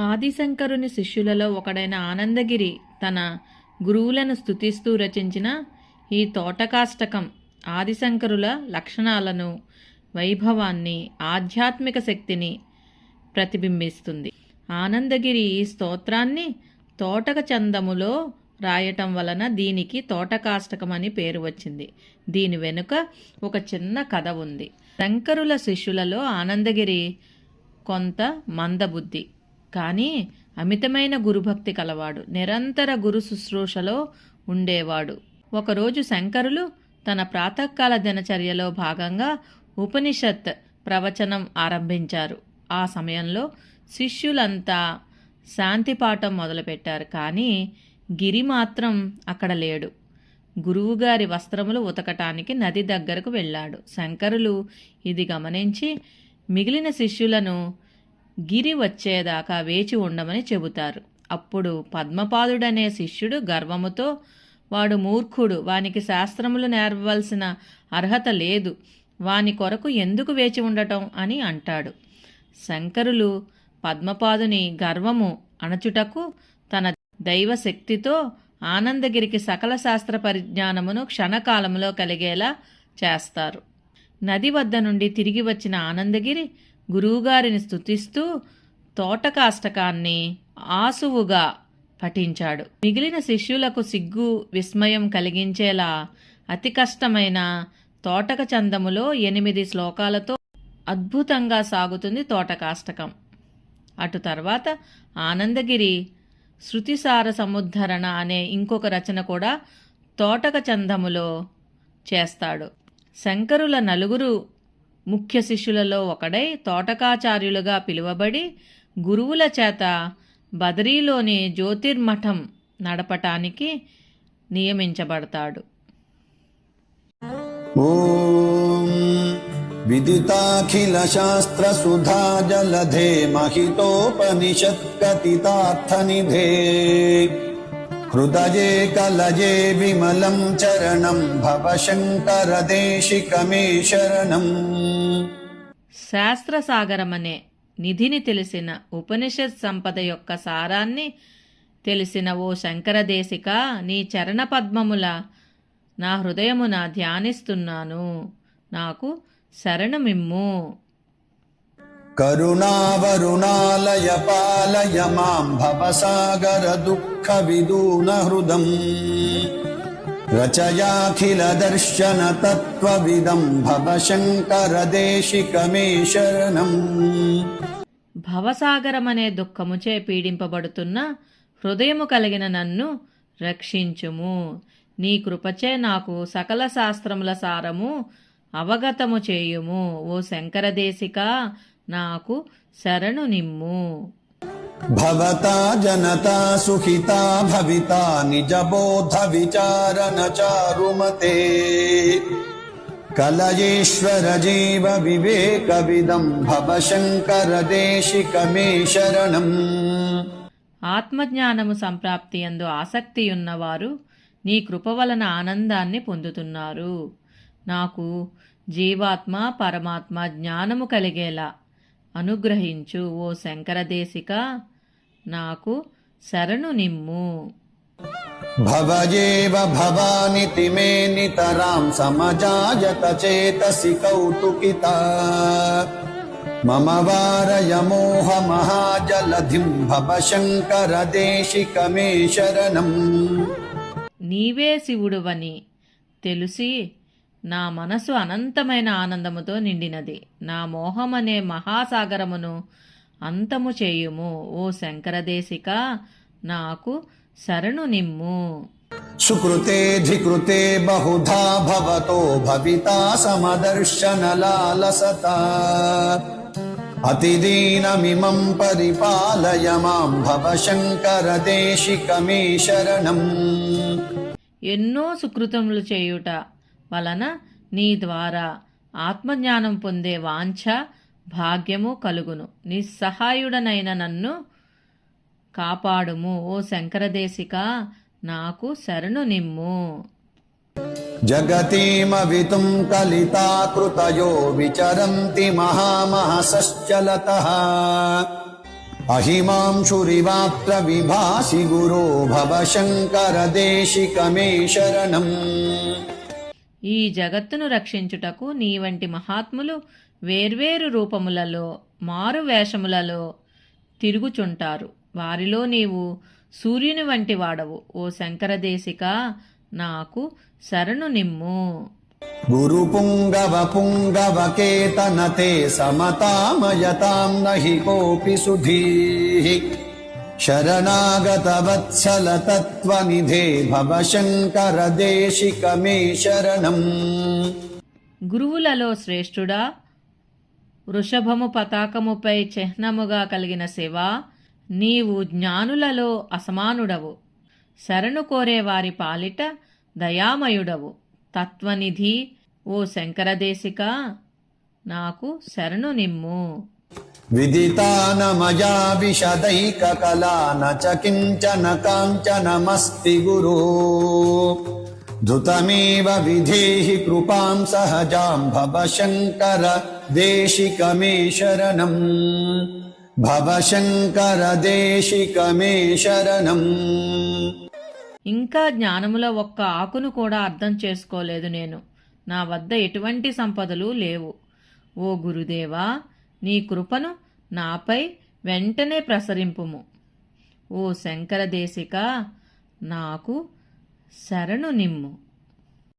ఆదిశంకరుని శిష్యులలో ఒకడైన ఆనందగిరి తన గురువులను స్తుతిస్తూ రచించిన ఈ తోటకాష్టకం ఆదిశంకరుల లక్షణాలను వైభవాన్ని ఆధ్యాత్మిక శక్తిని ప్రతిబింబిస్తుంది. ఆనందగిరి ఈ స్తోత్రాన్ని తోటక చందములో రాయటం వలన దీనికి తోటకాష్టకం అని పేరు వచ్చింది. దీని వెనుక ఒక చిన్న కథ ఉంది. శంకరుల శిష్యులలో ఆనందగిరి కొంత మందబుద్ధి. కానీ అమితమైన గురుభక్తి కలవాడు నిరంతర గురు శుశ్రూషలో ఉండేవాడు. ఒకరోజు శంకరులు తన ప్రాతకాల దినచర్యలో భాగంగా ఉపనిషత్ ప్రవచనం ఆరంభించారు. ఆ సమయంలో శిష్యులంతా శాంతిపాఠం మొదలుపెట్టారు కానీ గిరి మాత్రం అక్కడ లేడు. గురువుగారి వస్త్రములు ఉతకటానికి నది దగ్గరకు వెళ్ళాడు. శంకరులు ఇది గమనించి మిగిలిన శిష్యులను గిరి వచ్చేదాకా వేచి ఉండమని చెబుతారు. అప్పుడు పద్మపాదుడనే శిష్యుడు గర్వముతో వాడు మూర్ఖుడు వానికి శాస్త్రములు నేర్వలసిన అర్హత లేదు. వాని కొరకు ఎందుకు వేచి ఉండటం? అని అంటాడు. శంకరులు పద్మపాదుని గర్వము అణచుటకు తన దైవశక్తితో ఆనందగిరికి సకల శాస్త్ర పరిజ్ఞానమును క్షణకాలములో కలిగేలా చేస్తారు. నది వద్ద నుండి తిరిగి వచ్చిన ఆనందగిరి గురువుగారిని స్తుతిస్తూ తోటకాష్టకాన్ని ఆసువుగా పఠించాడు. మిగిలిన శిష్యులకు సిగ్గు విస్మయం కలిగించేలా అతి కష్టమైన తోటక చందములో ఎనిమిది శ్లోకాలతో అద్భుతంగా సాగుతుంది తోటకాష్టకం. అటు తర్వాత ఆనందగిరి శృతిసార సముద్ధరణ అనే ఇంకొక రచన కూడా తోటక చందములో చేస్తాడు. శంకరుల నలుగురు ముఖ్య శిష్యులలో ఒకడై తోటకాచార్యులుగా పిలువబడి గురువుల చేత బదరీలోని జ్యోతిర్మఠం నడపటానికి నియమించబడతాడు. విదితాఖిల శాస్త్ర సుధా జలధే మహితోపనిషత్ కథితార్థనిధే हृदये कलये विमलं चरणं भव शङ्करदेशिकमे शरणम् శాస్త్రసాగరం అనే నిధిని తెలిసిన ఉపనిషత్ సంపద యొక్క సారాన్ని తెలిసిన ఓ శంకరదేశిక నీ చరణ పద్మముల నా హృదయమున ధ్యానిస్తున్నాను నాకు శరణమిమ్ము करुणावरुणालय पालय मां भवसागरदुःखविदूनहृदम् रचयाखिलदर्शनतत्त्वविदं भव शङ्करदेशिकमे शरणम् భవసాగరమనే దుఃఖముచే పీడింపబడుతున్న హృదయము కలిగిన నన్ను రక్షించుము నీ కృపచే నాకు సకల శాస్త్రముల సారము అవగతము చేయుము ఓ శంకరదేశిక నాకు శరణు నిమ్ము. భవతా జనతా సుఖిత భవిత నిజబోధ విచారణ చారుమతే. కలయేశ్వర జీవ వివేక విదం దేశిక మే శరణం. ఆత్మజ్ఞానము సంప్రాప్తి ఎందు ఆసక్తి ఉన్నవారు నీ కృప వలన ఆనందాన్ని పొందుతున్నారు. నాకు జీవాత్మ పరమాత్మ జ్ఞానము కలిగేలా అనుగ్రహించు ఓ శంకరదేశిక నాకు శరణు నిమ్ము. భవయేవ భవానితి మే నితరాం సమజాయత చేతసి కౌతుకిత. మమ వారయమోహ మహాజలధిం భవ శంకర దేశిక మే శరణం. నీవే శివుడువని తెలిసి నా మనసు అనంతమైన ఆనందముతో నిండినది. నా మోహమనే మహాసాగరమును అంతము చేయుము. ఓ శంకరదేశిక నాకు శరణు నిమ్ము. సుకృతే ధికృతే బహుధా భవతో భవితా సమదర్శన లాలసత. అతిదీనమిమం పరిపాలయ మాం భవ శంకర దేశికమే శరణం. ఎన్నో సుకృతములు చేయుట వలన నీ ద్వారా ఆత్మజ్ఞానం పొందే వాంఛ భాగ్యము కలుగును. నీ సహాయుడనైన నన్ను కాపాడుము. ఓ శంకరదేశిక నాకు శరణు నిమ్ము. జగతీమవితుం కలితాకృతయో విచరంతి మహామహసశ్చలతః. అహిమాంశురివాత్ర విభాసి గురో భవ శంకర దేశికమే శరణం. ఈ జగత్తును రక్షించుటకు నీ వంటి మహాత్ములు వేర్వేరు రూపములలో మారు వేషములలో తిరుగుచుంటారు. వారిలో నీవు సూర్యుని వంటి వాడవు. ఓ శంకరదేశిక నాకు శరణు నిమ్ము. గురు పుంగవ పుంగవ కేతనతే సమతామయతాం నహి కోపి సుధీ. శరణాగత వత్సల తత్వనిధే భవ శంకర దేశికమే శరణం గురువులలో శ్రేష్ఠుడా వృషభము పతాకముపై చిహ్నముగా కలిగిన శివ నీవు జ్ఞానులలో అసమానుడవు. శరణు కోరే వారి పాలిట దయామయుడవు. తత్వనిధి ఓ శంకరదేశిక నాకు శరణు నిమ్ము. విదితానమయా విశదైక న చ కించన కాంచనమస్తి గురు ధృతమేవ విధేహి కృపాం సహజాం భవ శంకర దేశికమే శరణం భవ శంకర దేశికమే శరణం ఇంకా జ్ఞానముల ఒక్క ఆకును కూడా అర్థం చేసుకోలేదు నేను. నా వద్ద ఎటువంటి సంపదలు లేవు. ఓ గురుదేవా నీ కృపను నాపై వెంటనే ప్రసరింపుము. ఓ శంకరదేశిక నాకు శరణు నిమ్ము.